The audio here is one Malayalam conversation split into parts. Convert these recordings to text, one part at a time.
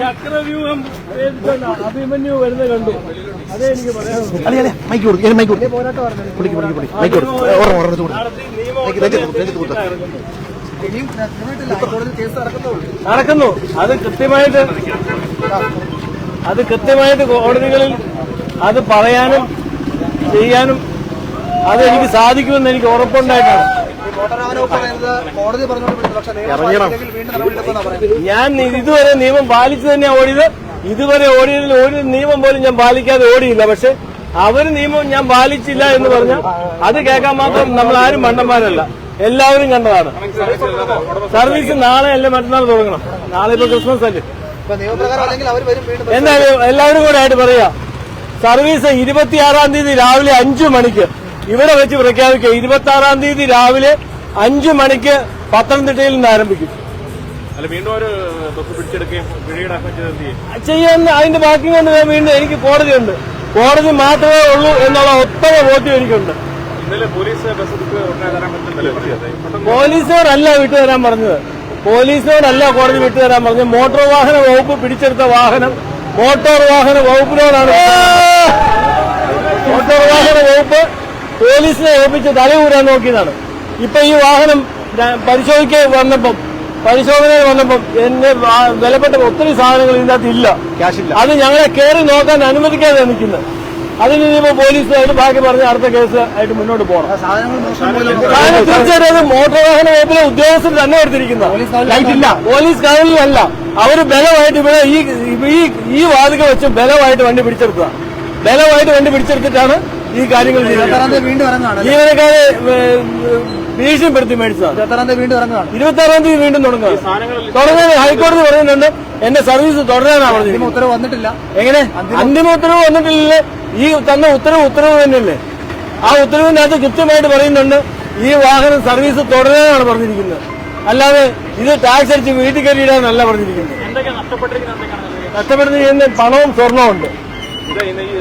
ചക്രവ്യൂഹം അഭിമന്യു വരുന്നത് കണ്ടു. അതേ എനിക്ക് പറയാനുള്ളൂ. നടക്കുന്നു. അത് കൃത്യമായിട്ട് അത് കൃത്യമായിട്ട് കോടതികളിൽ അത് പറയാനും ചെയ്യാനും അത് എനിക്ക് സാധിക്കുമെന്ന് എനിക്ക് ഉറപ്പുണ്ടായിട്ടാണ്. ഞാൻ ഇതുവരെ നിയമം പാലിച്ചു തന്നെയാണ് ഓടിയത്. ഇതുവരെ ഓടിയതിൽ ഒരു നിയമം പോലും ഞാൻ പാലിക്കാതെ ഓടിയില്ല. പക്ഷെ അവർ നിയമം ഞാൻ പാലിച്ചില്ല എന്ന് പറഞ്ഞാൽ അത് കേൾക്കാൻ മാത്രം നമ്മൾ ആരും മണ്ടന്മാരല്ല. എല്ലാവരും കണ്ടതാണ്. സർവീസ് നാളെ അല്ല മറ്റന്നാൾ തുടങ്ങണം. നാളെ ഇപ്പൊ ക്രിസ്മസ് അല്ലേ? എന്തായാലും എല്ലാവരും കൂടെ ആയിട്ട് പറയാ. സർവീസ് ഇരുപത്തിയാറാം തീയതി രാവിലെ അഞ്ചു മണിക്ക്. ഇവിടെ വെച്ച് പ്രഖ്യാപിക്കുക. ഇരുപത്തി ആറാം തീയതി രാവിലെ അഞ്ചു മണിക്ക് പത്തനംതിട്ടയിൽ നിന്ന് ആരംഭിക്കും. ചെയ്യാൻ അതിന്റെ ബാക്കി കൊണ്ട് ഞാൻ വീണ്ടും എനിക്ക് കോടതിയുണ്ട് കോടതി മാത്രമേ ഉള്ളൂ എന്നുള്ള ഒത്തവ ബോധ്യം എനിക്കുണ്ട്. ഇന്നലെ പോലീസ് ബസ് എടുത്ത് ഉടനെ തരാൻ പറ്റുന്നില്ല പെട്ടെന്ന് പോലീസിനോടല്ല വിട്ടുതരാൻ പറഞ്ഞത്. പോലീസിനോടല്ല കോടതി വിട്ടുതരാൻ പറഞ്ഞത്. മോട്ടോർ വാഹന വകുപ്പ് പിടിച്ചെടുത്ത വാഹനം മോട്ടോർ വാഹന വകുപ്പിനോടാണ്. മോട്ടോർ വാഹന വകുപ്പ് പോലീസിനെ ഏൽപ്പിച്ച് തലയൂരാൻ നോക്കിയതാണ്. ഇപ്പൊ ഈ വാഹനം പരിശോധിക്കാൻ വന്നപ്പം പരിശോധനയിൽ വന്നപ്പം എന്നെ വിലപ്പെട്ട ഒത്തിരി സാധനങ്ങൾ ഇതിനകത്ത് ഇല്ല. ക്യാഷില്ല. അത് ഞങ്ങളെ കയറി നോക്കാൻ അനുവദിക്കാതെ നിൽക്കുന്നത്. അതിന് ഇനിയിപ്പോ പോലീസ് അതിന് ബാക്കി പറഞ്ഞ് അടുത്ത കേസ് ആയിട്ട് മുന്നോട്ട് പോകണം തീർച്ചയായിട്ടും അത് മോട്ടോർ വാഹന വകുപ്പിലെ ഉദ്യോഗസ്ഥർ തന്നെ എടുത്തിരിക്കുന്ന. പോലീസ് കവലിലല്ല അവർ ബലമായിട്ട് ഇവിടെ ഈ ഈ ഈ വാതിക വെച്ച് ബലമായിട്ട് വണ്ടി പിടിച്ചെടുക്കുക ബലമായിട്ട് വണ്ടി പിടിച്ചെടുത്തിട്ടാണ് ഈ കാര്യങ്ങൾ ജീവനക്കാരെ ഭീഷണിപ്പെടുത്തി മേടിച്ചതാണ് ഇരുപത്താറാം തീയതി വീണ്ടും ഇറങ്ങുകയാണ്. ഇരുപത്തി ആറാം തീയതി വീണ്ടും തുടങ്ങുക. തുടങ്ങാൻ ഹൈക്കോടതി പറയുന്നുണ്ട് എന്റെ സർവീസ് തുടരാനാണ് ഉത്തരവ് വന്നിട്ടില്ല. എങ്ങനെ? അന്തിമ ഉത്തരവ് വന്നിട്ടില്ലേ ഈ തന്ന ഉത്തരവ് ഉത്തരവ് തന്നെയല്ലേ? ആ ഉത്തരവിനകത്ത് കൃത്യമായിട്ട് പറയുന്നുണ്ട് ഈ വാഹനം സർവീസ് തുടരാനാണ് പറഞ്ഞിരിക്കുന്നത്. അല്ലാതെ ഇത് ടാക്സ് അടിച്ച് വീട്ടിൽ കയറിയിടാനല്ല പറഞ്ഞിരിക്കുന്നത്. നഷ്ടപ്പെടുന്ന പണവും സ്വർണവും ഉണ്ട്.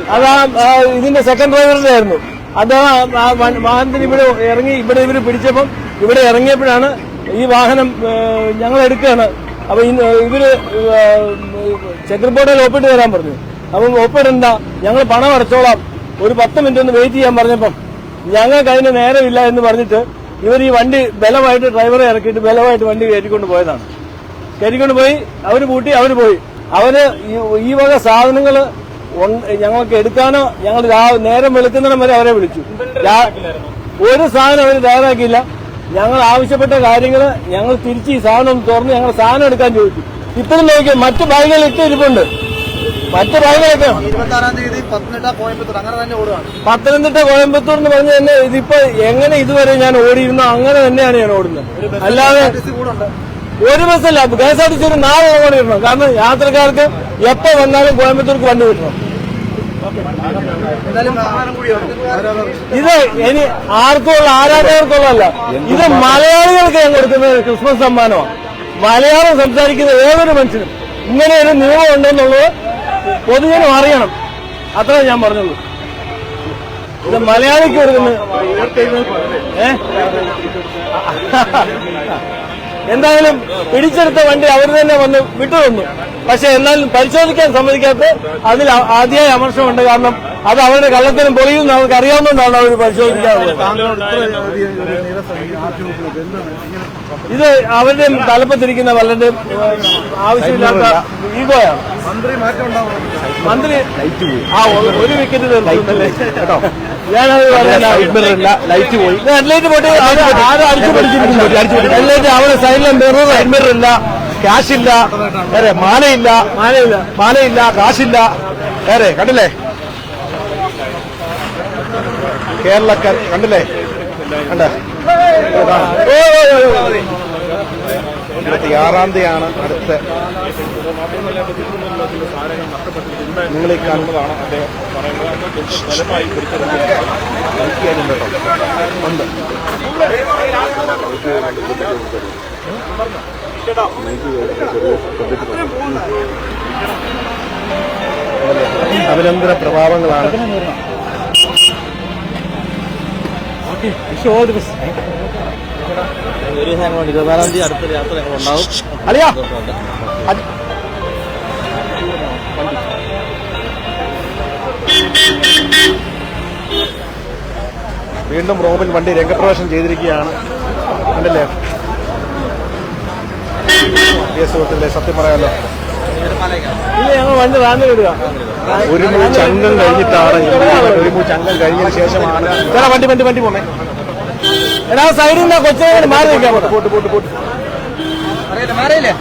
അത് ഇതിന്റെ സെക്കൻഡ് ഡ്രൈവറിന്റെ ആയിരുന്നു. അത് ആ വാഹനത്തിന് ഇവിടെ ഇറങ്ങി ഇവിടെ ഇവർ പിടിച്ചപ്പം ഇവിടെ ഇറങ്ങിയപ്പോഴാണ് ഈ വാഹനം ഞങ്ങൾ എടുക്കുകയാണ്. അപ്പൊ ഇവർ ചെക്ക് ബോർഡിൽ ഒപ്പിട്ട് തരാൻ പറഞ്ഞു. അപ്പം ഒപ്പിടണ്ട ഞങ്ങൾ പണം അടച്ചോളാം. ഒരു പത്ത് മിനിറ്റ് ഒന്ന് വെയിറ്റ് ചെയ്യാൻ പറഞ്ഞപ്പം ഞങ്ങൾക്ക് അതിന് നേരമില്ല എന്ന് പറഞ്ഞിട്ട് ഇവർ ഈ വണ്ടി ബലമായിട്ട് ഡ്രൈവറെ ഇറക്കിയിട്ട് ബലമായിട്ട് വണ്ടി കയറ്റിക്കൊണ്ട് പോയതാണ്. കയറ്റിക്കൊണ്ട് പോയി അവർ കൂട്ടി അവർ പോയി. അവർ ഈ- വക സാധനങ്ങൾ ഞങ്ങൾക്ക് എടുക്കാനോ ഞങ്ങൾ നേരം വെളുക്കുന്നിടം വരെ അവരെ വിളിച്ചു. ഒരു സാധനം അവർ തയ്യാറാക്കിയില്ല. ഞങ്ങൾ ആവശ്യപ്പെട്ട കാര്യങ്ങൾ ഞങ്ങൾ തിരിച്ച് ഈ സാധനം ഒന്ന് തുറന്ന് ഞങ്ങൾ സാധനം എടുക്കാൻ ചോദിച്ചു. ഇപ്പോഴും നോക്കിയോ മറ്റു ബാഗുകൾ ഇട്ട് ഇരിപ്പുണ്ട്. മറ്റു ബാഗുകളൊക്കെ പത്തനംതിട്ട കോയമ്പത്തൂർ അങ്ങനെ തന്നെ ഓടുകയാണ് പത്തനംതിട്ട കോയമ്പത്തൂർ എന്ന് പറഞ്ഞ തന്നെ ഇതിപ്പോ എങ്ങനെ ഇതുവരെ ഞാൻ ഓടിയിരുന്നോ അങ്ങനെ തന്നെയാണ് ഞാൻ ഓടുന്നത്. അല്ലാതെ ഒരു ബസ്സല്ല K S R T C ഒരു നാല് ഓടി ഇടണം കാരണം യാത്രക്കാർക്ക് എപ്പോ വന്നാലും കോയമ്പത്തൂർക്ക് വണ്ടി വിടണം ഇത് ഇനി ആർക്കുള്ള ആരാധകർക്കുള്ളതല്ല. ഇത് മലയാളികൾക്ക് ഞാൻ ഒരു ക്രിസ്മസ് സമ്മാനമാണ് മലയാളം സംസാരിക്കുന്ന ഏതൊരു മനുഷ്യനും ഇങ്ങനെ ഒരു നിയമം ഉണ്ടെന്നുള്ളത് പൊതുജനം അറിയണം. അത്രേ ഞാൻ പറഞ്ഞുള്ളൂ. ഇത് മലയാളിക്ക് കൊടുക്കുന്നത് ഏ? എന്തായാലും പിടിച്ചെടുത്ത വണ്ടി അവർ തന്നെ വന്ന് വിട്ടു തന്നു പക്ഷെ എന്നാലും പരിശോധിക്കാൻ സമ്മതിക്കാത്ത അതിൽ ആദ്യമായി അമർഷമുണ്ട് കാരണം അത് അവരുടെ കള്ളത്തിനും പൊളിയും അവർക്ക് അറിയാവുന്നതുകൊണ്ടാണ് അവർ പരിശോധിക്കാറുള്ളത് ഇത് അവരുടെ തലപ്പത്തിരിക്കുന്ന വല്ലതും ആവശ്യമില്ലാത്ത ഈഗോയാണ് മന്ത്രി മാറ്റം മന്ത്രി ആ ഒരു- വിക്കറ്റ് തീർന്നല്ലേ കേട്ടോ ഞാനത് പറയാനില്ല ലൈറ്റ് പോയി ഹെഡ്ലൈറ്റ് പോയിട്ട് ആരും അടിച്ചു പിടിച്ചിരിക്കുന്നു ഹെഡ്ലൈറ്റ് അവിടെ സൈഡിലെ മിറർ ഹെൽമെറ്റ് ഇല്ല ക്യാഷ് ഇല്ല വേറെ മാലയില്ല മാലയില്ല മാലയില്ല കാശില്ല വേറെ കണ്ടില്ലേ കേരളക്കാർ കണ്ടില്ലേ കണ്ട ഇരുപത്തി ആറാം തീയതിയാണ് അടുത്ത നിങ്ങൾ ഈ കാണുന്നതാണ് അദ്ദേഹം പറയുന്നത്. ഉണ്ടാവും വീണ്ടും റോമിൽ വണ്ടി രംഗപ്രവേശം ചെയ്തിരിക്കുകയാണ്. അല്ലേ സുഹൃത്തില്ലേ സത്യം പറയാമല്ലോ ഇല്ല ഞങ്ങൾ വണ്ടി റാന്നി വിടുക ഒരു ചങ്കം കഴിഞ്ഞിട്ടാണ് ഒരു ചങ്കം കഴിഞ്ഞതിന് ശേഷമാണ്. ചേട്ടാ വണ്ടി വണ്ടി വണ്ടി പോണേ എടാ സൈഡിൽ നിന്ന് കൊച്ചു മാറി നിൽക്കാൻ പോട്ടെ പോട്ട് പോട്ട് പോട്ട്. അറിയില്ല മാറിയില്ലേ?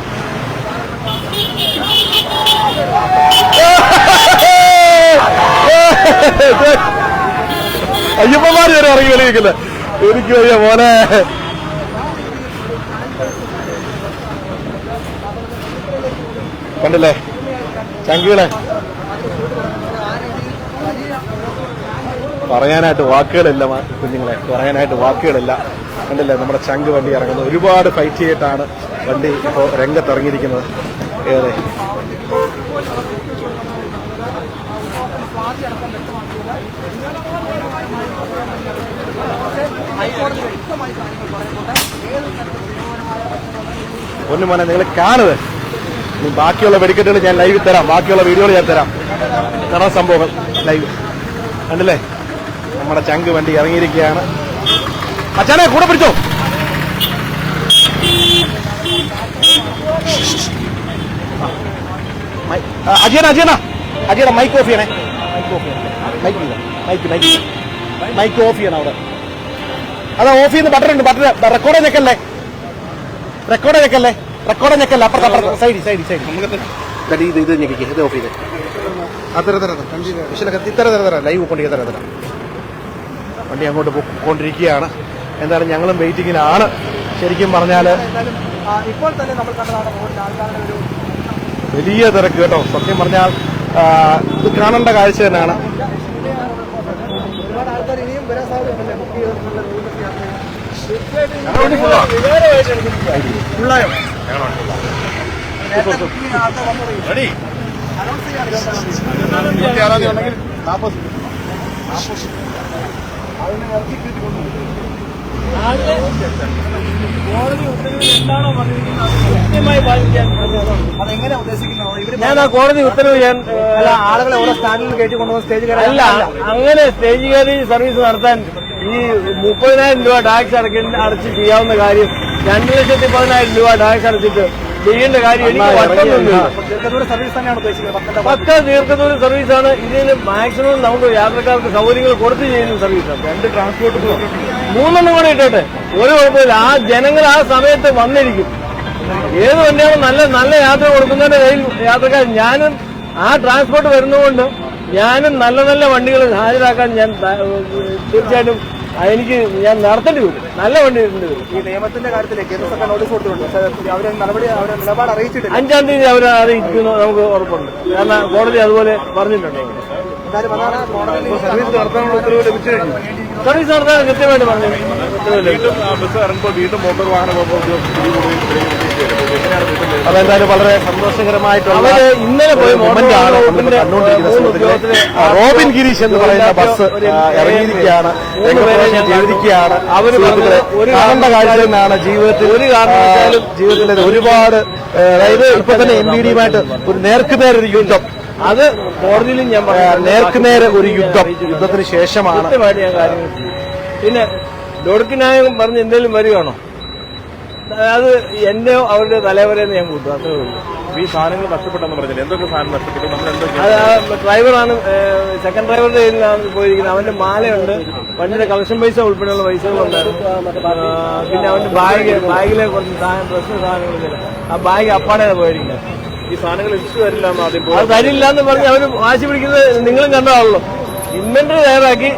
അയ്യപ്പന്മാർ വരെ ഇറങ്ങി കളിക്കുന്നത് എനിക്ക് വയ്യ മോനെ. കണ്ടില്ലേ? അല്ലേ പറയാനായിട്ട് വാക്കുകളില്ല കുഞ്ഞുങ്ങളെ. പറയാനായിട്ട് വാക്കുകളില്ല. കണ്ടില്ലേ? നമ്മുടെ ചങ്ക് വണ്ടി ഇറങ്ങുന്നത് ഒരുപാട് ഫൈറ്റ് ചെയ്തിട്ടാണ് വണ്ടി ഇപ്പോൾ രംഗത്തിറങ്ങിയിരിക്കുന്നത്. ഏതെ ഒന്ന് നിങ്ങൾ ഇനി ബാക്കിയുള്ള വെടിക്കെട്ടുകൾ ഞാൻ ലൈവിൽ തരാം. ബാക്കിയുള്ള വീഡിയോകൾ ഞാൻ തരാം. കാണാൻ സംഭവം ലൈവ് കണ്ടില്ലേ? നമ്മുടെ ചങ്ക് വണ്ടി ഇറങ്ങിയിരിക്കുകയാണ്. അച്ഛനെ കൂടെ പിടിച്ചോ? അജയന അജയന. അജയന മൈക്ക് ഓഫ് ചെയ്യണേ. Mike off mike mike mike mike off ചെയ്യണം അവിടെ. അതാ ഓഫ് ചെയ്യുന്ന ബട്ടൺ ഉണ്ട്. ബട്ടൺ റെക്കോർഡ് ഞെക്കല്ലേ റെക്കോർഡ് ഞെക്കല്ലേ റെക്കോർഡ് ഞെക്കല്ല അപ്പുറത്ത് അപ്പുറത്ത് സൈഡ് സൈഡ് സൈഡ് ഇത് ഇത് ഞെക്കിക്ക് ഇത് ഓഫ് ചെയ്ത് ആ തര തര വിഷലൊക്കെ ഇത്തര തര തര ലൈവ് കൊണ്ടിരിക്കുക തര തര വണ്ടി അങ്ങോട്ട് പോയിക്കൊണ്ടിരിക്കുകയാണ് എന്താണ് ഞങ്ങളും വെയിറ്റിങ്ങിലാണ് ശരിക്കും പറഞ്ഞാൽ ഇപ്പോൾ തന്നെ നമ്മൾ കണ്ടതാണ് ഒരു ആൾക്കാരുടെ ഒരു വലിയ തിരക്ക് കേട്ടോ. സത്യം പറഞ്ഞാൽ ഇത് കാണേണ്ട കാഴ്ച തന്നെയാണ്. ഫുള്ളായോ അതിനെ ഇറക്കി ഞാൻ ആ കോടതി ഉത്തരവ് ഞാൻ ഏ, അല്ല ആളുകളെ ഓരോ സ്റ്റാൻഡിൽ കയറ്റി കൊണ്ടുപോകുന്ന സ്റ്റേജ് കയറി അല്ല അങ്ങനെ സ്റ്റേജ് കയറി സർവീസ് നടത്താൻ ഈ മുപ്പതിനായിരം രൂപ ടാക്സ് അടക്കി അടച്ച് ചെയ്യാവുന്ന കാര്യം രണ്ട് ലക്ഷത്തി പതിനായിരം രൂപ ടാക്സ് അടച്ചിട്ട് ചെയ്യേണ്ട കാര്യം എനിക്ക് വട്ടൊന്നുമില്ല പക്ക ദീർഘദൂര സർവീസാണ് ഇതിന് മാക്സിമം നമുക്ക് യാത്രക്കാർക്ക് സൗകര്യങ്ങൾ കൊടുത്ത് ചെയ്യുന്ന സർവീസാണ് രണ്ട് ട്രാൻസ്പോർട്ട് മൂന്നെണ്ണം കൂടെ ഇട്ടോട്ടെ ഒരു കുഴപ്പമില്ല. ആ ജനങ്ങൾ ആ സമയത്ത് വന്നിരിക്കും. ഏത് തന്നെയാണ് നല്ല നല്ല യാത്ര കൊടുക്കുന്നതിന്റെ കയ്യിൽ യാത്രക്കാർ. ഞാനും ആ ട്രാൻസ്പോർട്ട് വരുന്നതുകൊണ്ട് ഞാനും നല്ല നല്ല വണ്ടികൾ ഹാജരാക്കാൻ ഞാൻ തീർച്ചയായിട്ടും എനിക്ക് ഞാൻ നടത്തേണ്ടി വരും. നല്ല വണ്ടി വരും. ഈ നിയമത്തിന്റെ കാര്യത്തിലെ കേന്ദ്ര സർക്കാർ നോട്ടീസ് കൊടുത്തിട്ടുണ്ട്. പക്ഷേ അവരെ നടപടി അവരെ നിലപാട് അറിയിച്ചിട്ടില്ല. അഞ്ചാം തീയതി അവർ അറിയിക്കുന്നു നമുക്ക് ഉറപ്പുണ്ട്. കാരണം കോടതി അതുപോലെ പറഞ്ഞിട്ടുണ്ട്. സർവീസ് നടത്താനുള്ള ഉത്തരവ് ലഭിച്ചു കഴിഞ്ഞു സർവീസ് നടത്താൻ കൃത്യമായിട്ട് പറഞ്ഞു. വീണ്ടും ആ, ബസ് ഇറങ്ങുമ്പോൾ വീണ്ടും മോട്ടോർ വാഹന വകുപ്പ് അതെന്തായാലും വളരെ സന്തോഷകരമായിട്ടുള്ള ഇന്നലെ പോയി റോബിൻ ഗിരീഷ് എന്ന് പറയുന്ന ബസ് ഇറങ്ങിയിരിക്കുകയാണ്. ചെയ്തിരിക്കുകയാണ്. അവർ കാണേണ്ട കാഴ്ച എന്നാണ് ജീവിതത്തിൽ ഒരു കാരണവശാലും ജീവിതത്തിലെ ജീവിതത്തിൽ ഒരുപാട് അതായത് ഇപ്പൊ തന്നെ എം ബി ഡിയുമായിട്ട് ഒരു നേർക്കുനേർ ഒരു യുദ്ധം. അത് കോടതിയിലും ഞാൻ നേർക്കുനേർ ഒരു യുദ്ധം യുദ്ധത്തിന് ശേഷമാണ്. പിന്നെ ഡൊടുക്കിനായും പറഞ്ഞ് എന്തെങ്കിലും വരികയാണോ അത് എന്റെ അവരുടെ തലവരെന്ന് ഞാൻ കൂട്ടും. അത്രേ ഉള്ളൂ. ഈ സാധനങ്ങൾ നഷ്ടപ്പെട്ടെന്ന് പറഞ്ഞില്ല? എന്തൊക്കെ സാധനം നഷ്ടപ്പെട്ടു? നമ്മൾ എന്തൊക്കെ അത് ആ ഡ്രൈവറാണ് സെക്കൻഡ് ഡ്രൈവറുടെ കയ്യിലാണ് പോയിരിക്കുന്നത്. അവന്റെ മാലയുണ്ട്. വണ്ടിയുടെ കളക്ഷൻ പൈസ ഉൾപ്പെടെയുള്ള പൈസകളുണ്ടായിരുന്നു ആ, പിന്നെ അവന്റെ ബാഗ് ബാഗിലെ കുറച്ച് സാധനം ഡ്രസ്സ് സാധനങ്ങളില്ല ആ ബാഗ് അപ്പാടെ പോയിരിക്കുന്നത്. ഈ സാധനങ്ങൾ തരില്ല എന്ന് ആദ്യം അത് തരില്ല എന്ന് പറഞ്ഞ് അവർ വാശി പിടിക്കുന്നത് നിങ്ങളും കണ്ടതാണല്ലോ. ഇൻവെന്ററി തയ്യാറാക്കി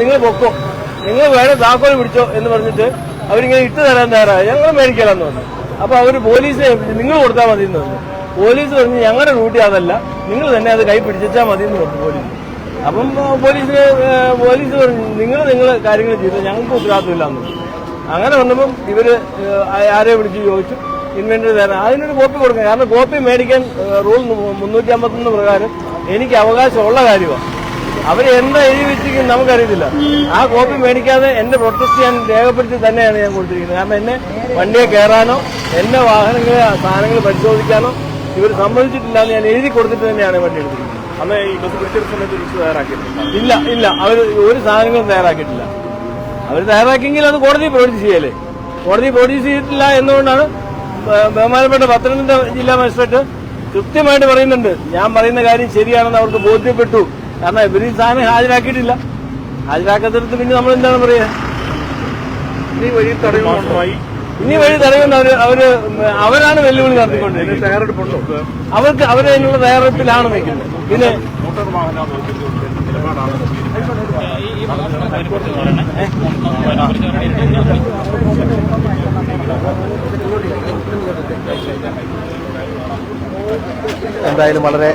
നിങ്ങൾ പൊക്കോ. നിങ്ങൾ വേണേ താക്കോൽ പിടിച്ചോ എന്ന് പറഞ്ഞിട്ട് അവരിങ്ങനെ ഇട്ട് തരാൻ തയ്യാറാ ഞങ്ങൾ മേടിക്കലാന്ന് പറഞ്ഞു. അപ്പൊ അവർ പോലീസിനെ നിങ്ങൾ കൊടുത്താൽ മതി എന്ന് പറഞ്ഞു. പോലീസ് പറഞ്ഞു ഞങ്ങളുടെ ഡ്യൂട്ടി അതല്ല. നിങ്ങൾ തന്നെ അത് കൈ പിടിച്ചാൽ മതി എന്ന് പറഞ്ഞു പോലീസ്. അപ്പം പോലീസിന് പോലീസ് പറഞ്ഞു നിങ്ങൾ നിങ്ങൾ കാര്യങ്ങൾ ചെയ്തു ഞങ്ങൾക്ക് ഉത്തരവാദിത്തമില്ല. അങ്ങനെ വന്നപ്പം ഇവർ ആരെ വിളിച്ച് ചോദിച്ചു. ഇൻവെന്ററി തരാൻ. അതിനൊരു കോപ്പി കൊടുക്കാം കാരണം കോപ്പി മേടിക്കാൻ റൂൾ മുന്നൂറ്റി അമ്പത്തൊന്ന് പ്രകാരം എനിക്ക് അവകാശമുള്ള കാര്യമാണ്. അവർ എന്താ എഴുതി വെച്ചിരിക്കുന്നത് നമുക്കറിയത്തില്ല. ആ കോപ്പി മേടിക്കാതെ എന്റെ പ്രൊട്ടസ്റ്റ് ഞാൻ രേഖപ്പെടുത്തി തന്നെയാണ് ഞാൻ കൊടുത്തിരിക്കുന്നത്. കാരണം എന്നെ വണ്ടിയെ കയറാനോ എന്റെ വാഹനങ്ങളെ സാധനങ്ങൾ പരിശോധിക്കാനോ ഇവർ സമ്മതിച്ചിട്ടില്ല എന്ന് ഞാൻ എഴുതി കൊടുത്തിട്ട് തന്നെയാണ് വണ്ടി എടുത്തിരിക്കുന്നത്. അന്ന് ഈ ബസ് പിടിച്ചെടുത്ത സമയത്ത് ലിസ്റ്റ് തയ്യാറാക്കിയിട്ടുണ്ട് ഇല്ല ഇല്ല. അവർ ഒരു സാധനങ്ങളും തയ്യാറാക്കിയിട്ടില്ല. അവർ തയ്യാറാക്കിയെങ്കിൽ അത് കോടതി പ്രൊഡ്യൂസ് ചെയ്യല്ലേ? കോടതി പ്രൊഡ്യൂസ് ചെയ്തിട്ടില്ല എന്നുകൊണ്ടാണ് ബഹുമാനപ്പെട്ട പത്തനംതിട്ട ജില്ലാ മജിസ്ട്രേറ്റ് കൃത്യമായിട്ട് പറയുന്നുണ്ട്. ഞാൻ പറയുന്ന കാര്യം ശരിയാണെന്ന് അവർക്ക് ബോധ്യപ്പെട്ടു. കാരണം ഇവർ ഈ സാധനം ഹാജരാക്കിയിട്ടില്ല. ഹാജരാക്കാത്തടത്ത് പിന്നെ നമ്മൾ എന്താണ് പറയുക ഇനി വഴി ഇനി വഴി തടയുന്ന അവർ. അവർ അവരാണ് വെല്ലുവിളി നടത്തിക്കൊണ്ടിരിക്കുന്നത്. തയ്യാറെടുപ്പുണ്ടോ അവർക്ക് അവരെ അതിനുള്ള തയ്യാറെടുപ്പിലാണ് നിൽക്കുന്നത്. പിന്നെ എന്തായാലും വളരെ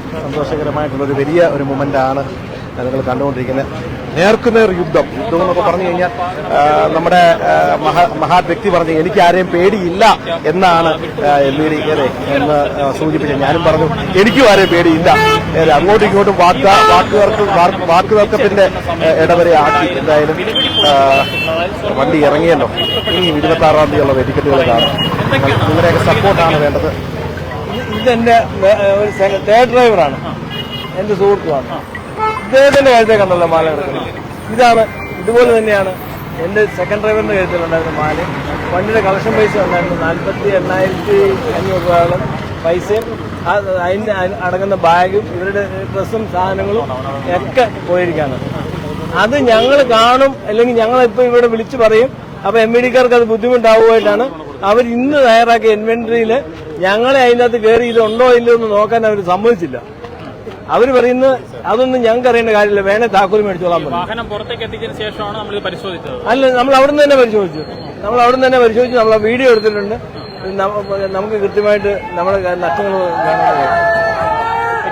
സന്തോഷകരമായിട്ടുള്ള ഒരു വലിയ ഒരു മൊമെന്റ് ആണ് നിങ്ങൾ കണ്ടുകൊണ്ടിരിക്കുന്നത്. നേർക്കുനേർ യുദ്ധം. യുദ്ധം എന്നൊക്കെ പറഞ്ഞു കഴിഞ്ഞാൽ നമ്മുടെ മഹാ- വ്യക്തി പറഞ്ഞു എനിക്ക് ആരെയും പേടിയില്ല എന്നാണ് എം ഇ ഡി ഏതെ എന്ന് സൂചിപ്പിച്ചത്. ഞാനും പറഞ്ഞു എനിക്കും ആരെയും പേടിയില്ല. അങ്ങോട്ടും ഇങ്ങോട്ടും വാക്ക് വാക്കുകൾക്ക് വാക്ക് തർക്കത്തിന്റെ ഇടവരെ ആക്കി. എന്തായാലും വണ്ടി ഇറങ്ങിയല്ലോ. ഈ ഇരുപത്തി ആറാം തീയതിയുള്ള വെടിക്കെട്ടുകൾ കാണും. നിങ്ങളുടെയൊക്കെ സപ്പോർട്ടാണ് വേണ്ടത്. ഇതെന്റെ എന്റെ ഒരു തേഡ് തേർഡ് ഡ്രൈവറാണ് എന്റെ സുഹൃത്തുമാണ്. അദ്ദേഹത്തിന്റെ കഴുത്തെ കണ്ടല്ലോ മാല കിടക്കുന്നത് ഇതാണ് ഇതുപോലെ തന്നെയാണ് എന്റെ സെക്കൻഡ് ഡ്രൈവറിന്റെ കഴുത്തിലുണ്ടായിരുന്ന മാല. വണ്ടിയുടെ കളക്ഷൻ പൈസ ഉണ്ടായിരുന്നു നാൽപ്പത്തി എണ്ണായിരത്തി അഞ്ഞൂറ് രൂപയോളം പൈസയും അതിന്റെ അടങ്ങുന്ന ബാഗും ഇവരുടെ ഡ്രസ്സും സാധനങ്ങളും ഒക്കെ പോയിരിക്കാണ് അത് ഞങ്ങൾ കാണും അല്ലെങ്കിൽ ഞങ്ങൾ ഇപ്പൊ ഇവിടെ വിളിച്ചു പറയും. അപ്പൊ എം ഇ ഡിക്കാർക്ക് അത് ബുദ്ധിമുട്ടാവുമായിട്ടാണ് അവർ ഇന്ന് തയ്യാറാക്കിയ ഇൻവെന്ററിയിൽ ഞങ്ങളെ അതിന്റെ അകത്ത് കയറി ഇതുണ്ടോ ഇല്ലയോ എന്ന് നോക്കാൻ അവർ സമ്മതിച്ചില്ല. അവർ പറയുന്ന അതൊന്നും ഞങ്ങൾക്ക് അറിയേണ്ട കാര്യമില്ല. വേണേ താക്കോൽ മേടിച്ചോളാൻ പറഞ്ഞു. വാഹനം പുറത്തേക്ക് എത്തിച്ചതിന് ശേഷമാണ് നമ്മൾ പരിശോധിച്ചത്. അല്ല നമ്മൾ അവിടുന്ന് തന്നെ പരിശോധിച്ചു. നമ്മൾ അവിടുന്ന് തന്നെ പരിശോധിച്ചു. നമ്മൾ വീഡിയോ എടുത്തിട്ടുണ്ട്. നമുക്ക് കൃത്യമായിട്ട് നമ്മുടെ നഷ്ടങ്ങൾ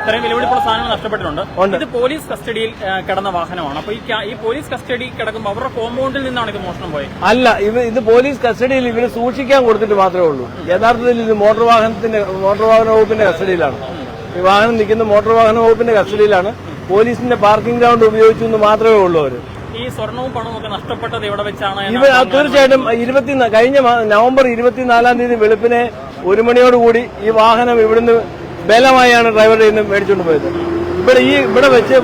ഇത്രയും വിലപിടിപ്പുള്ള സാധനങ്ങൾ നഷ്ടപ്പെട്ടിട്ടുണ്ട്. ഇത് പോലീസ് കസ്റ്റഡിയിൽ കിടന്ന വാഹനമാണ്. അപ്പൊ ഈ പോലീസ് കസ്റ്റഡി കിടക്കുമ്പോൾ അവരുടെ കോമ്പൗണ്ടിൽ നിന്നാണ് ഇത് മോഷണം പോയത്? അല്ല ഇത് ഇത് പോലീസ് കസ്റ്റഡിയിൽ ഇവർ സൂക്ഷിക്കാൻ കൊടുത്തിട്ട് മാത്രമേ ഉള്ളൂ. യഥാർത്ഥത്തിൽ ഇത് മോട്ടോർ വാഹനത്തിന്റെ മോട്ടോർ വാഹന വകുപ്പിന്റെ കസ്റ്റഡിയിലാണ്. ഈ വാഹനം നിൽക്കുന്ന മോട്ടോർ വാഹന വകുപ്പിന്റെ കസ്റ്റഡിയിലാണ്. പോലീസിന്റെ പാർക്കിംഗ് ഗ്രൗണ്ട് ഉപയോഗിച്ചു എന്ന് മാത്രമേ ഉള്ളൂ അവർ. ഈ സ്വർണവും പണവും ഒക്കെ നഷ്ടപ്പെട്ടത് ഇവിടെ വെച്ചാണ് ഇവ ഇവർ തീർച്ചയായിട്ടും ഇരുപത്തി കഴിഞ്ഞ നവംബർ ഇരുപത്തിനാലാം തീയതി വെളുപ്പിനെ ഒരു മണിയോടുകൂടി ഈ വാഹനം ഇവിടുന്ന് ബലമായാണ് ഡ്രൈവറുടെ നിന്ന് മേടിച്ചുകൊണ്ട് പോയത്. ഇവിടെ ഈ ഇവിടെ വെച്ച്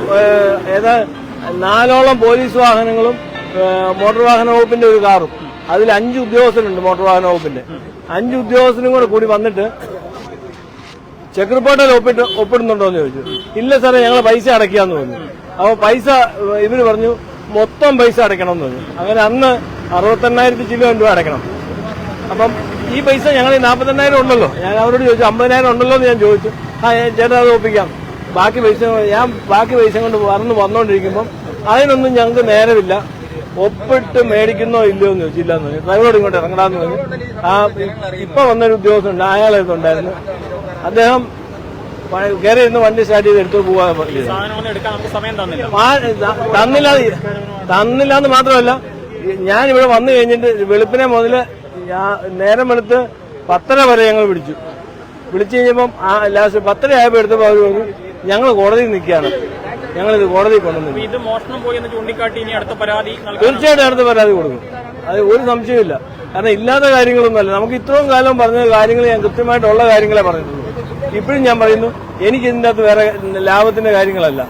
ഏതാ നാലോളം പോലീസ് വാഹനങ്ങളും മോട്ടോർ വാഹന വകുപ്പിന്റെ ഒരു കാറും. അതിൽ അഞ്ച് ഉദ്യോഗസ്ഥരുണ്ട് മോട്ടോർ വാഹന വകുപ്പിന്റെ. അഞ്ച് ഉദ്യോഗസ്ഥനും കൂടെ കൂടി വന്നിട്ട് ചെക്ക് റിപ്പോർട്ടിൽ ഒപ്പിട്ട് ഒപ്പിടുന്നുണ്ടോ എന്ന് ചോദിച്ചു. ഇല്ല സാറേ ഞങ്ങൾ പൈസ അടയ്ക്കാന്ന് പറഞ്ഞു. അപ്പൊ പൈസ ഇവർ പറഞ്ഞു മൊത്തം പൈസ അടയ്ക്കണം എന്ന് പറഞ്ഞു. അങ്ങനെ അന്ന് അറുപത്തെണ്ണായിരത്തി ചില്ലുവൻ രൂപ അടയ്ക്കണം. അപ്പം ഈ പൈസ ഞങ്ങൾ ഈ നാൽപ്പത്തെണ്ണായിരം ഉണ്ടല്ലോ. ഞാൻ അവരോട് ചോദിച്ചു അമ്പതിനായിരം ഉണ്ടല്ലോ എന്ന് ഞാൻ ചോദിച്ചു. ആ ചേട്ടാ അത് ഒപ്പിക്കാം. ബാക്കി പൈസ ഞാൻ ബാക്കി പൈസ കൊണ്ട് വന്ന് വന്നുകൊണ്ടിരിക്കുമ്പം അതിനൊന്നും ഞങ്ങൾക്ക് നേരമില്ല. ഒപ്പിട്ട് മേടിക്കുന്നോ ഇല്ലയോ എന്ന് ചോദിച്ചില്ല എന്ന് പറഞ്ഞു. ഡ്രൈവറോട് ഇങ്ങോട്ട് ഇറങ്ങടാന്ന് പറഞ്ഞു. ആ ഇപ്പൊ വന്നൊരു ഉദ്യോഗസ്ഥനുണ്ട് അയാളെടുത്തുണ്ടായിരുന്നു അദ്ദേഹം വ- കയറി ഇരുന്ന് വണ്ടി സ്റ്റാർട്ട് ചെയ്ത് എടുത്തു പോവാ തന്നില്ല തന്നില്ല എന്ന് മാത്രമല്ല ഞാൻ ഇവിടെ വന്നു കഴിഞ്ഞിട്ട് വെളുപ്പിനെ മുതൽ ഞാൻ നേരം വെളുത്ത് പത്തര വരെ ഞങ്ങൾ വിളിച്ചു. വിളിച്ചു കഴിഞ്ഞപ്പം ആ ലാസ്റ്റ് പത്തര ആയപ്പോൾ എടുത്തപ്പോൾ അവർ പറഞ്ഞു ഞങ്ങൾ കോടതിയിൽ നിൽക്കുകയാണ്. ഞങ്ങളിത് കോടതിയിൽ കൊണ്ടുവന്നു ഇത് മോഷണം പോയി എന്ന് ചൂണ്ടിക്കാട്ടി ഇനി അടുത്ത പരാതി തീർച്ചയായിട്ടും അടുത്ത പരാതി കൊടുക്കും. അത് ഒരു സംശയമില്ല കാരണം ഇല്ലാത്ത കാര്യങ്ങളൊന്നുമല്ല നമുക്ക് ഇത്രയും കാലം പറഞ്ഞ കാര്യങ്ങൾ ഞാൻ കൃത്യമായിട്ടുള്ള കാര്യങ്ങളെ പറഞ്ഞിട്ടുള്ളൂ. ഇപ്പോഴും ഞാൻ പറയുന്നു എനിക്ക് ഇതിന്റെ അകത്ത് വേറെ ലാഭത്തിന്റെ കാര്യങ്ങളല്ല.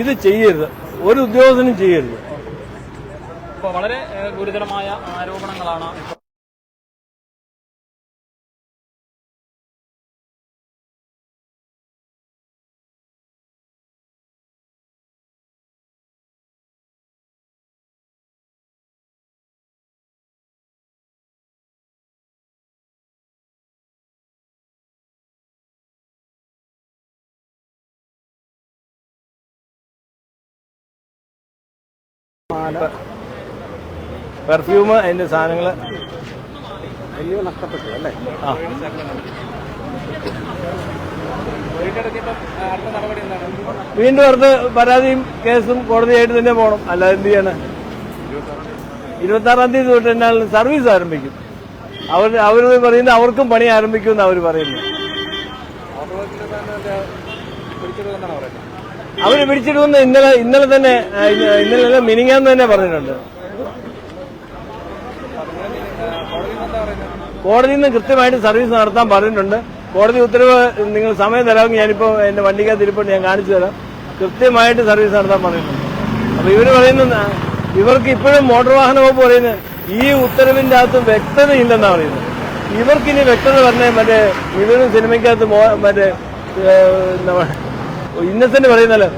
ഇത് ചെയ്യരുത്. ഒരു ഉദ്യോഗസ്ഥനും ചെയ്യരുത്. വളരെ ഗുരുതരമായ ആരോപണങ്ങളാണ് പെർഫ്യൂം അതിന്റെ വലിയ നഷ്ടപ്പെട്ടു അല്ലേ? ആ. വീണ്ടും അടുത്ത് പരാതിയും കേസും കോടതിയായിട്ട് തന്നെ പോകണം അല്ലാതെ എന്ത് ചെയ്യണേ? ഇരുപത്തി ആറാം തീയതി തൊട്ട് എന്നാൽ സർവീസ് ആരംഭിക്കും. അവർ അവർ പറയുന്നത് അവർക്കും പണി ആരംഭിക്കും എന്ന് അവർ പറയുന്നു അവർ പിടിച്ചിടുമെന്ന് ഇന്നലെ ഇന്നലെ തന്നെ ഇന്നലെ മിനിങ്ങാന്ന് തന്നെ പറഞ്ഞിട്ടുണ്ട്. കോടതിയിൽ നിന്ന് കൃത്യമായിട്ട് സർവീസ് നടത്താൻ പറഞ്ഞിട്ടുണ്ട്. കോടതി ഉത്തരവ് നിങ്ങൾ സമയം തരാമെങ്കിൽ ഞാനിപ്പോ എന്റെ വണ്ടിക്കകത്ത് ഇരിപ്പുണ്ട്. ഞാൻ കാണിച്ചു തരാം. കൃത്യമായിട്ട് സർവീസ് നടത്താൻ പറഞ്ഞിട്ടുണ്ട്. അപ്പൊ ഇവർ പറയുന്ന ഇവർക്ക് ഇപ്പോഴും മോട്ടോർ വാഹന വകുപ്പ് പറയുന്നത് ഈ ഉത്തരവിന്റെ അകത്ത് വ്യക്തതയില്ലെന്നാ പറയുന്നത്. ഇവർക്കിനി വ്യക്തത പറഞ്ഞേ മറ്റേ ഇവരും സിനിമയ്ക്കകത്ത് മറ്റേ ഇന്നസെന്റ് പറയുന്നല്ലോ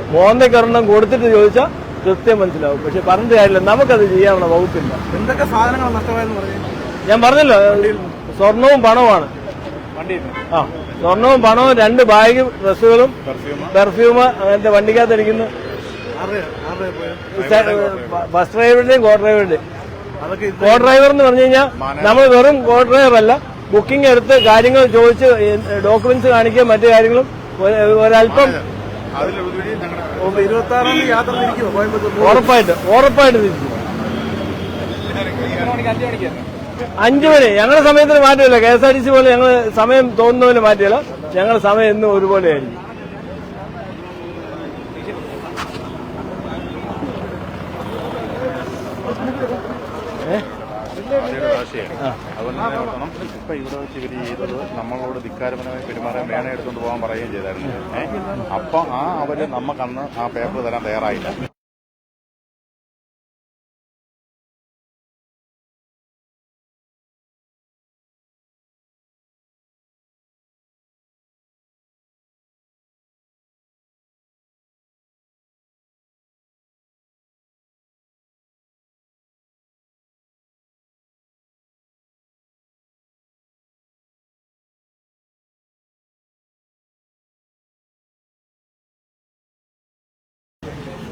കാരണം കൊടുത്തിട്ട് ചോദിച്ചാൽ കൃത്യം മനസ്സിലാവും. പക്ഷെ പറഞ്ഞിട്ട് കാര്യമില്ല നമുക്കത് ചെയ്യാനുള്ള വകുപ്പില്ല. എന്തൊക്കെ സാധനങ്ങൾ നഷ്ടമായെന്ന് പറഞ്ഞു ഞാൻ പറഞ്ഞല്ലോ സ്വർണവും പണവുമാണ്. ആ സ്വർണവും പണവും രണ്ട് ബാഗ് ഡ്രസ്സുകളും പെർഫ്യൂം അങ്ങനത്തെ വണ്ടിക്കകത്ത് ഇരിക്കുന്നു. ബസ് ഡ്രൈവറിന്റെയും കോ ഡ്രൈവറിന്റെയും. കോ ഡ്രൈവർ എന്ന് പറഞ്ഞു കഴിഞ്ഞാൽ നമ്മൾ വെറും കോ ഡ്രൈവർ അല്ല. ബുക്കിംഗ് എടുത്ത് കാര്യങ്ങൾ ചോദിച്ച് ഡോക്യുമെന്റ്സ് കാണിക്കുകയും മറ്റു കാര്യങ്ങളും ഒരല്പം ഇരുപത്തി ആറാം തീയതി യാത്ര തിരിക്കുമോ കോയമ്പത്തൂർ. ഉറപ്പായിട്ട് ഉറപ്പായിട്ട് അഞ്ചു മണി. ഞങ്ങളുടെ സമയത്തിന് മാറ്റമില്ല. K S R T C പോലെ ഞങ്ങൾ സമയം തോന്നുന്ന പോലെ മാറ്റിയല്ല. ഞങ്ങളുടെ സമയം എന്നും ഒരുപോലെ ആയിരിക്കും. പാർട്ടിയുടെ ഇപ്പൊ ഇവിടെ വെച്ച് ഇവർ ചെയ്തത് നമ്മളോട് ധിക്കാരപരമായി പെരുമാറാൻ വേണ എടുത്തുകൊണ്ട് പോകാൻ പറയുകയും ചെയ്തായിരുന്നു. അപ്പൊ ആ അവർ നമുക്കന്ന് ആ പേപ്പർ തരാൻ തയ്യാറായില്ല.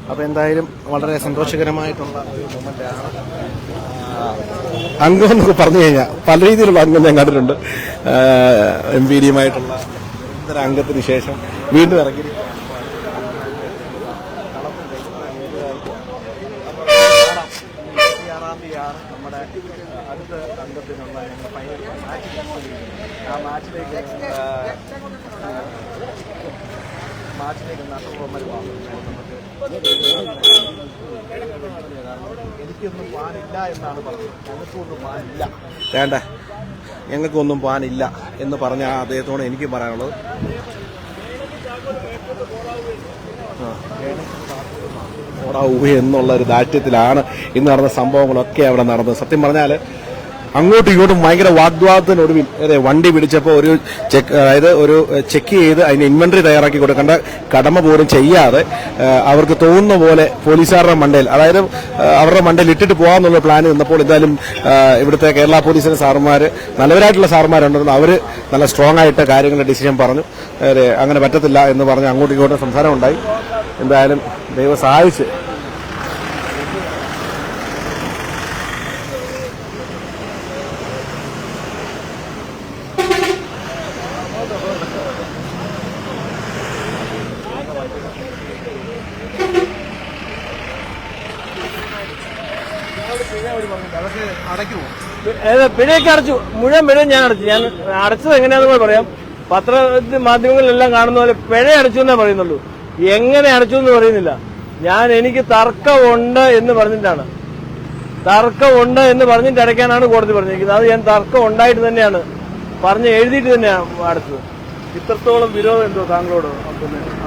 അപ്പൊ എന്തായാലും വളരെ സന്തോഷകരമായിട്ടുള്ള ഒരു മൊമെന്റ് ആണ് അംഗം എന്നൊക്കെ പറഞ്ഞു കഴിഞ്ഞാൽ പല രീതിയിലുള്ള അംഗം ഞാൻ കണ്ടിട്ടുണ്ട് എം പി ഡിയുമായിട്ടുള്ള ഇത്തരം അംഗത്തിന് ശേഷം വീണ്ടും ഇറങ്ങി നമ്മുടെ അടുത്ത അംഗത്തിനുള്ള ഞങ്ങൾ ഫൈനൽ ആ മാച്ചിലേക്ക് മാച്ചിലേക്ക് നഷ്ടപ്രമര് പാനില്ല എന്നാണ് പാനില്ല വേണ്ട. ഞങ്ങൾക്കൊന്നും പാനില്ല എന്ന് പറഞ്ഞ അദ്ദേഹത്തോട് എനിക്ക് പറയാനുള്ളത്. ഓടാവൂ എന്നുള്ള ഒരു ദാറ്റ്യത്തിലാണ് ഇന്ന് നടന്ന സംഭവങ്ങളൊക്കെ അവിടെ നടന്നത്. സത്യം പറഞ്ഞാൽ അങ്ങോട്ടും ഇങ്ങോട്ടും ഭയങ്കര വാഗ്വാദത്തിനൊടുവിൽ അതെ വണ്ടി പിടിച്ചപ്പോൾ ഒരു ചെക്ക് അതായത് ഒരു ചെക്ക് ചെയ്ത് അതിന് ഇൻവെന്ററി തയ്യാറാക്കി കൊടുക്കേണ്ട കടമ പോലും ചെയ്യാതെ അവർക്ക് തോന്നുന്ന പോലെ പോലീസുകാരുടെ മണ്ടയിൽ അതായത് അവരുടെ മണ്ടയിൽ ഇട്ടിട്ട് പോകാമെന്നുള്ള പ്ലാൻ നിന്നപ്പോൾ എന്തായാലും ഇവിടുത്തെ കേരള പോലീസിലെ സാറന്മാർ നല്ലവരായിട്ടുള്ള സാറന്മാരുണ്ടെന്ന് അവർ നല്ല സ്ട്രോങ് ആയിട്ട് കാര്യങ്ങളുടെ ഡിസിഷൻ പറഞ്ഞു. അതെ, അങ്ങനെ പറ്റത്തില്ല എന്ന് പറഞ്ഞ് അങ്ങോട്ടും ഇങ്ങോട്ടും സംസാരം ഉണ്ടായി. എന്തായാലും ദൈവം സഹായിച്ച് അടയ്ക്കുമോ ഏത് പിഴയൊക്കെ അടച്ചു. മുഴുവൻ പിഴയും ഞാൻ അടച്ചു. ഞാൻ അടച്ചത് എങ്ങനെയാണെന്ന് പറയാം. പത്ര മാധ്യമങ്ങളിലെല്ലാം കാണുന്ന പോലെ പിഴ അടച്ചു എന്നേ പറയുന്നുള്ളൂ. എങ്ങനെ അടച്ചു എന്ന് പറയുന്നില്ല. ഞാൻ എനിക്ക് തർക്കമുണ്ട് എന്ന് പറഞ്ഞിട്ടാണ്. തർക്കമുണ്ട് എന്ന് പറഞ്ഞിട്ട് അടയ്ക്കാനാണ് കോടതി പറഞ്ഞിരിക്കുന്നത്. അത് ഞാൻ തർക്കം ഉണ്ടായിട്ട് തന്നെയാണ്. പറഞ്ഞ് എഴുതിയിട്ട് തന്നെയാണ് അടച്ചത്. ഇത്രത്തോളം വിരോധം എന്തോ താങ്കളോട്?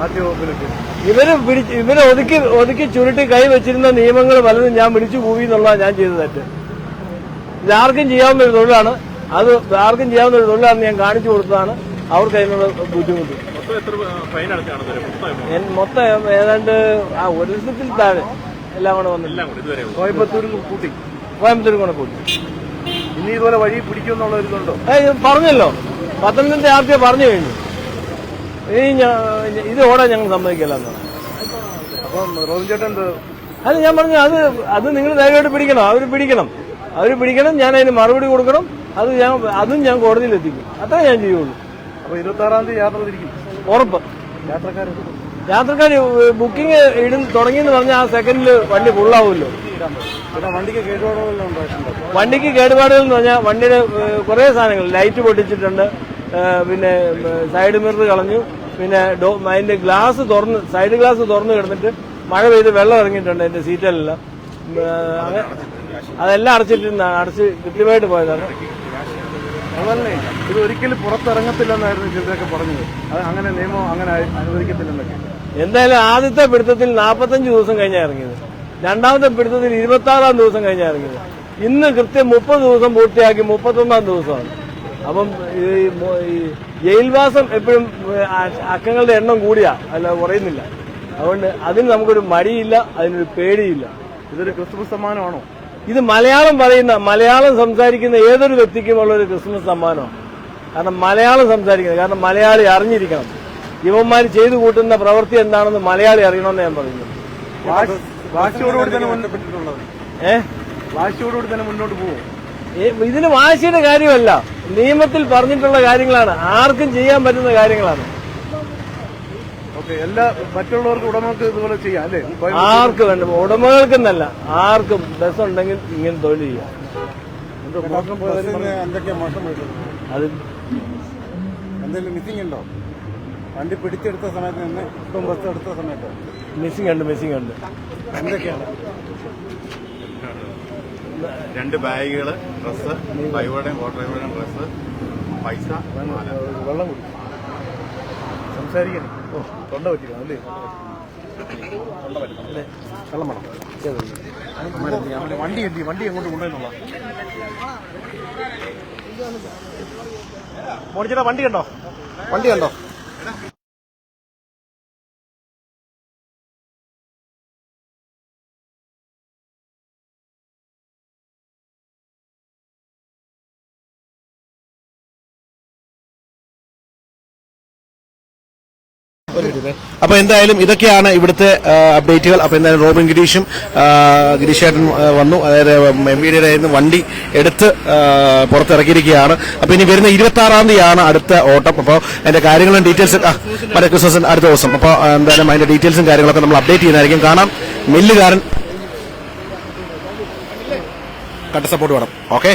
ആദ്യ വകുപ്പിലൊക്കെ. ഇവർ പിടിച്ച് ഇവരെ ഒതുക്കി ഒതുക്കി ചുരുട്ടി കൈവച്ചിരുന്ന നിയമങ്ങൾ പലതും ഞാൻ പിടിച്ചു പോയി എന്നുള്ളതാണ് ഞാൻ ചെയ്ത തെറ്റ്. ഇത് ആർക്കും ചെയ്യാവുന്ന ഒരു തൊഴിലാണ്. അത് ആർക്കും ചെയ്യാവുന്ന ഒരു തൊഴിലാണെന്ന് ഞാൻ കാണിച്ചു കൊടുത്തതാണ്. അവർക്ക് അതിനുള്ള ബുദ്ധിമുട്ട്. ഞാൻ മൊത്തം ഏതാണ്ട് ആ ഒരു ലക്ഷത്തിൽ താഴെ എല്ലാം കൂടെ വന്നില്ല കോയമ്പത്തൂരിൽ കൂട്ടി. കോയമ്പത്തൂരും കൂടെ കൂട്ടി. ഇനി ഇതുപോലെ വഴി പിടിക്കുമെന്നുള്ള ഇത് പറഞ്ഞല്ലോ. പത്തനംതിട്ട ആർക്കെ പറഞ്ഞു കഴിഞ്ഞു. ഇനി ഇത് ഓടാൻ ഞങ്ങൾ സമ്മതിക്കില്ല എന്നാണ്. അപ്പം റോബിൻ ചേട്ടൻ എന്ത് അത് ഞാൻ പറഞ്ഞു അത് അത് നിങ്ങൾ ധൈര്യമായിട്ട് പിടിക്കണം. അവർ പിടിക്കണം. അവർ പിടിക്കണം ഞാൻ അതിന് മറുപടി കൊടുക്കണം. അത് ഞാൻ അതും ഞാൻ കോടതിയിൽ എത്തിക്കും. അത്രേ ഞാൻ ചെയ്യുള്ളൂ. അപ്പൊ ഇരുപത്തി ആറാം തീയതി യാത്ര തിരിക്കും. ഉറപ്പ്. യാത്രക്കാർ യാത്രക്കാർ ബുക്കിംഗ് ഇടും തുടങ്ങിയെന്ന് പറഞ്ഞാൽ ആ സെക്കൻഡിൽ വണ്ടി ഫുള്ളാവുമല്ലോ വണ്ടിക്ക് കേടുപാടുകൾ എന്ന് പറഞ്ഞാൽ വണ്ടിയുടെ കുറെ സാധനങ്ങൾ. ലൈറ്റ് പൊട്ടിച്ചിട്ടുണ്ട്. പിന്നെ സൈഡ് മിറർ കളഞ്ഞു. പിന്നെ അതിന്റെ ഗ്ലാസ് തുറന്ന് സൈഡ് ഗ്ലാസ് തുറന്ന് കിടന്നിട്ട് മഴ പെയ്ത് വെള്ളം ഇറങ്ങിയിട്ടുണ്ട് എന്റെ സീറ്റിലെല്ലാം അതെല്ലാം അടച്ചിട്ടിരുന്ന അടച്ച് കൃത്യമായിട്ട് പോയതാണ്. അതല്ലേ? ഇത് ഒരിക്കലും പുറത്തിറങ്ങത്തില്ലെന്നായിരുന്നു ചിലരൊക്കെ പറഞ്ഞത്. അത് അങ്ങനെ നിയമം അങ്ങനെ അനുവദിക്കത്തില്ലെന്നൊക്കെ. എന്തായാലും ആദ്യത്തെ പിടുത്തത്തിൽ നാൽപ്പത്തഞ്ച് ദിവസം കഴിഞ്ഞാണ് ഇറങ്ങിയത്. രണ്ടാമത്തെ പിടുത്തത്തിൽ ഇരുപത്തി ആറാം ദിവസം കഴിഞ്ഞാൽ ഇറങ്ങിയത്. ഇന്ന് കൃത്യം മുപ്പത് ദിവസം പൂർത്തിയാക്കി മുപ്പത്തൊന്നാം ദിവസമാണ്. അപ്പം ഈ ജയിൽവാസം എപ്പോഴും അക്കങ്ങളുടെ എണ്ണം കൂടിയാ. അല്ല കുറയുന്നില്ല. അതുകൊണ്ട് അതിന് നമുക്കൊരു മടിയില്ല അതിനൊരു പേടിയില്ല. ഇതൊരു ക്രിസ്മസ് സമ്മാനമാണോ? ഇത് മലയാളം പറയുന്ന മലയാളം സംസാരിക്കുന്ന ഏതൊരു വ്യക്തിക്കും ഒരു ക്രിസ്മസ് സമ്മാനമാണ് കാരണം മലയാളം സംസാരിക്കുന്നത് കാരണം മലയാളി അറിഞ്ഞിരിക്കണം. ഇവന്മാർ ചെയ്തു കൂട്ടുന്ന പ്രവൃത്തി എന്താണെന്ന് മലയാളി അറിയണമെന്ന് ഞാൻ പറയുന്നു. വാശിയോടുകൂടി തന്നെ മുന്നോട്ട് പോകും ഇതിന് വാശിയുടെ കാര്യമല്ല. നിയമത്തിൽ പറഞ്ഞിട്ടുള്ള കാര്യങ്ങളാണ്. ആർക്കും ചെയ്യാൻ പറ്റുന്ന കാര്യങ്ങളാണ്. എല്ലാ മറ്റുള്ളവർക്ക് ഉടമകൾക്ക് ഇതുപോലെ ചെയ്യാം അല്ലേ? ആർക്ക് വേണ്ട ഉടമകൾക്കെന്നല്ല ആർക്കും ബസ് ഉണ്ടെങ്കിൽ ഇങ്ങനെ തൊഴിൽ ചെയ്യാം. എന്തൊക്കെയാ മോശം അത് എന്തെങ്കിലും മിസ്സിംഗ് ഉണ്ടോ? വണ്ടി പിടിച്ചെടുത്ത സമയത്ത് നിന്ന് ഇപ്പം ബസ് എടുത്ത സമയത്ത്? മിസ്സിംഗ് ഉണ്ട് മിസ്സിംഗ് ഉണ്ട്. എന്തൊക്കെയാണ്? രണ്ട് ബാഗുകൾ ഡ്രസ്സ് ഡ്രൈവറുടെയും ഓട്ടോ ഡ്രൈവറുടെയും ഡ്രസ്സ് പൈസ വെള്ളം കുടി പറ്റിക്കണം അല്ലേ? തൊണ്ട പറ്റണം അല്ലേ വെള്ളം വേണം വണ്ടി എന്തി വണ്ടി എങ്ങോട്ട് കൊണ്ടുപോയെന്നുള്ള? മോണിച്ചേട്ടാ വണ്ടി കണ്ടോ? വണ്ടി കണ്ടോ? അപ്പൊ എന്തായാലും ഇതൊക്കെയാണ് ഇവിടുത്തെ അപ്ഡേറ്റുകൾ അപ്പൊ എന്തായാലും റോബിൻ ഗിരീഷും ഗിരീഷേട്ടൻ വന്നു. അതായത് എം വി ഡിയുടെ വണ്ടി എടുത്ത് പുറത്തിറക്കിയിരിക്കുകയാണ്. അപ്പൊ ഇനി വരുന്ന ഇരുപത്തി ആറാം തീയതിയാണ് അടുത്ത ഓട്ടം. അപ്പോൾ അതിന്റെ കാര്യങ്ങളും ഡീറ്റെയിൽസ് മറ്റേ ക്രിസ്മസ് അടുത്ത ദിവസം. അപ്പോൾ എന്തായാലും അതിന്റെ ഡീറ്റെയിൽസും കാര്യങ്ങളൊക്കെ നമ്മൾ അപ്ഡേറ്റ് ചെയ്യുന്നതായിരിക്കും. കാണാം. മില്ലുകാരൻ. കട്ട് സപ്പോർട്ട് വേണം. ഓക്കെ